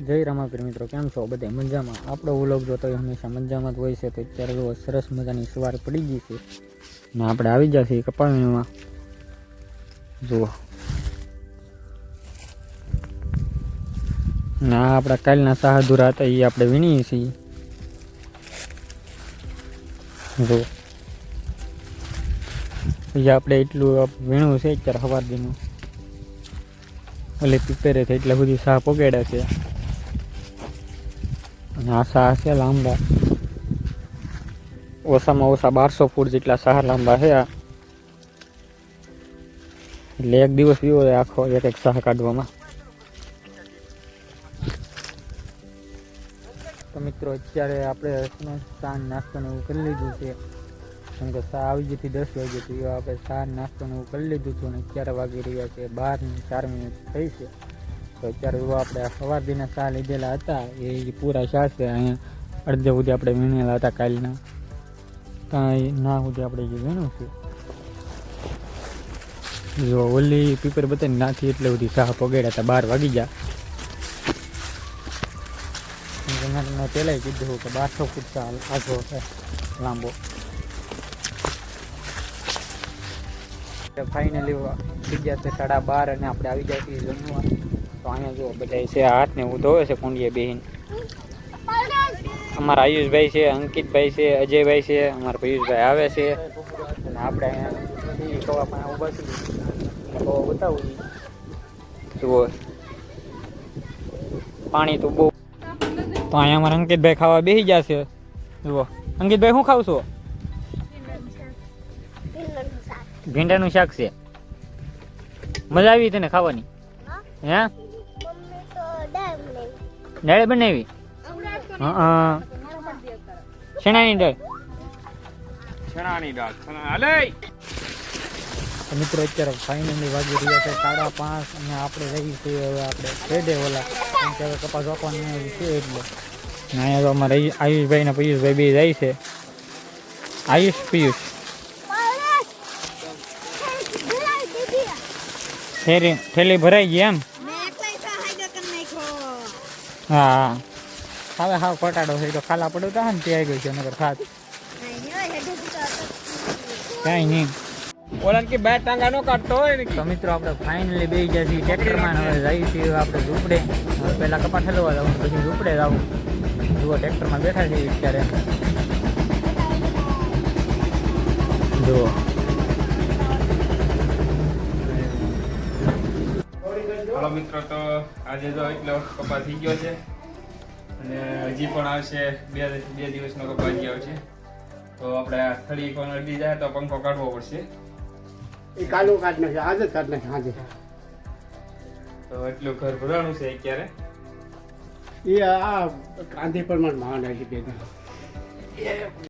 જય રામાપીર મિત્રો, કેમ છો? બધે મજામાં? આપણો વ્લોગ જોતો હોય હંમેશા મજામાં જ હોય છે, તો અત્યારે જો સરસ મજાની સવાર પડી ગઈ છે. ને આપણે આવી છીએ કપાળીમાં જુઓ ના આપણા કાલના સાહદુરા હતા એ આપણે વીણીએ છીએ. જુઓ એ આપણે એટલું વીણું છે અત્યારે સવાર દીનું. એટલે પીપેરે છે એટલે બધી શાહ પોગેડા છે. અને આ શાહ છે લાંબા ઓછામાં ઓછા બારસો ફૂટ જેટલા શાહ લાંબા છે આ એટલે એક દિવસ એવો રહે આખો એક એક શાહ કાઢવામાં તો મિત્રો, અત્યારે આપણે ચા નાસ્તો ને એવું કરી લીધું છે. કેમ કે ચા આવી ગઈ હતી દસ વાગે તો એવા આપણે ચા નાસ્તો ને એવું કરી લીધું હતું અને અત્યારે વાગી રહ્યા છે, બાર ને ચાર મિનિટ થઈ છે. તો અત્યારે આપણે સવાર દીના ચા લીધેલા હતા, એ પૂરા છે. અહીંયા અડધે સુધી આપણે વીણેલા હતા કાલના. કાંઈ ના સુધી આપણે જે વીણું છે. જો ઓલી પીપર બતાવી નાથી એટલે બધી ચા પગડ્યા હતા, બાર વાગી ગયા. મેં તમને કીધું કે બારસો ફૂટ ચા આખો છે, લાંબો. ફાઇનલી થઈ છે સાડા બાર અને આપણે આવી જાય છીએ જમવા. તો અહીંયા જુઓ બધા છે હાથ ને એવું ધોવે છે કુંડીએ બેહીન. અમારા આયુષભાઈ છે અંકિતભાઈ છે અજયભાઈ છે અમારા પિયુષભાઈ આવે છે. અને આપણે અહીંયા કવા પણ ઊભા છીએ. કવા બતાવું જુઓ. પાણી તો બહુ તો અહીંયા અમારા અંકિતભાઈ ખાવા બેસી ગયા છે. જુઓ. અંકિતભાઈ શું ખાવ છો ભીંડાનું શાક છે. મજા આવી તને ખાવાની? હે? દાળ બનાવી? હા શેણાની ચણાની દાળ? ચણા મિત્રો અત્યારે ફાઇનલી વાગી રહ્યા છે સાડા પાંચ અને આપણે રહી છીએ હવે આપણે છેડે ઓલા. કેમ કે હવે કપાસ વાપવાનું છે એટલે. અહીંયા તો અમારે આયુષભાઈ ને પિયુષભાઈ બે જાય છે. આયુષ પિયુષ. થેલી થેલી ભરાઈ ગઈ એમ? હા. હવે હા કોટાડો છે તો ખાલા પડ્યો તો ને ત્યાં ગઈ છે નગર ખાત કાંઈ નહીં. ઓલા કે બે ટાંગા નો કાઢતો હોય ને તો મિત્રો આપણે ફાઇનલી બે ગયા છીએ ટ્રેક્ટરમાં હવે જઈએ છીએ આપણે ઝૂંપડે. હવે પહેલાં કપા ઠેલવા જવું પછી ઝૂંપડે જવું જુઓ ટ્રેક્ટરમાં બેઠા છીએ અત્યારે. જુઓ. મિત્રો તો આજે જો એટલો કપા થઈ ગયો છે અને હજી પણ આવશે બે બે દિવસનો કપા હજી આવશે. તો આપણે આ થળી પણ અડી જાય તો પંખો કાઢવો પડશે. એ કાલું કાઢ નાખે આજે જ કાઢ નાખે આજે. તો એટલું ઘર ભરાણું છે અત્યારે. એ આ કાંધી પર મહાન આવી બે